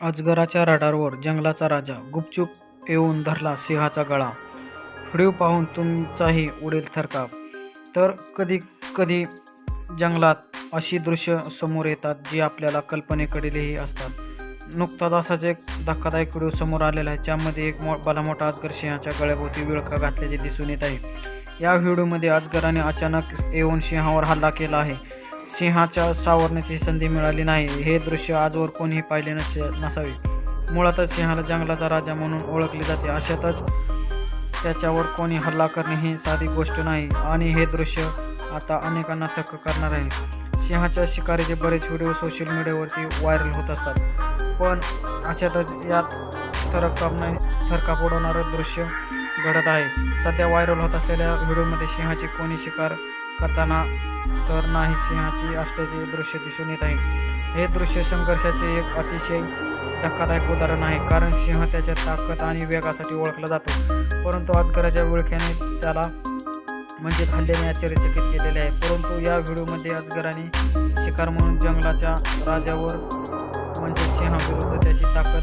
अजगराच्या रडारवर जंगलाचा राजा गुपचूप येऊन धरला सिंहाचा गळा. व्हिडिओ पाहून तुमचाही उडेल थरकाप. तर कधी कधी जंगलात अशी दृश्य समोर येतात जी आपल्याला कल्पनेकडेही असतात. नुकताच असाच एक धक्कादायक व्हिडिओ समोर आलेला आहे. ज्यामध्ये एक मो भला मोठा अजगर सिंहाच्या गळ्याभोवती विळखा घातल्याचे दिसून येत आहे. या व्हिडिओमध्ये अजगराने अचानक येऊन सिंहावर हल्ला केला आहे. सिंहाच्या सावरण्याची संधी मिळाली नाही. हे दृश्य आजवर कोणीही पाहिले नसे नसावे. मुळातच सिंहाला जंगलाचा राजा म्हणून ओळखले जाते. अशातच त्याच्यावर कोणी हल्ला करणे ही साधी गोष्ट नाही. आणि हे दृश्य आता अनेकांना थक्क करणार आहे. सिंहाच्या शिकारीचे बरेच व्हिडिओ सोशल मीडियावरती व्हायरल होत असतात. पण अशातच यात थरकाप नाही थरकाप उडवणारं दृश्य घडत आहे. सध्या व्हायरल होत असलेल्या व्हिडिओमध्ये सिंहाची कोणी शिकार करताना तर नाही सिंहाची असल्याचे दृश्य दिसून येत आहे. हे दृश्य संघर्षाचे एक अतिशय धक्कादायक उदाहरण आहे कारण सिंह त्याच्या ताकद आणि वेगासाठी ओळखला जातो. परंतु अजगराच्या विळख्याने त्याला म्हणजे हल्ल्याने आश्चर्यचकित केलेले आहे. परंतु या व्हिडिओमध्ये अजगराने शिकार म्हणून जंगलाच्या राजावर म्हणजे सिंहाविरुद्ध त्याची ताकद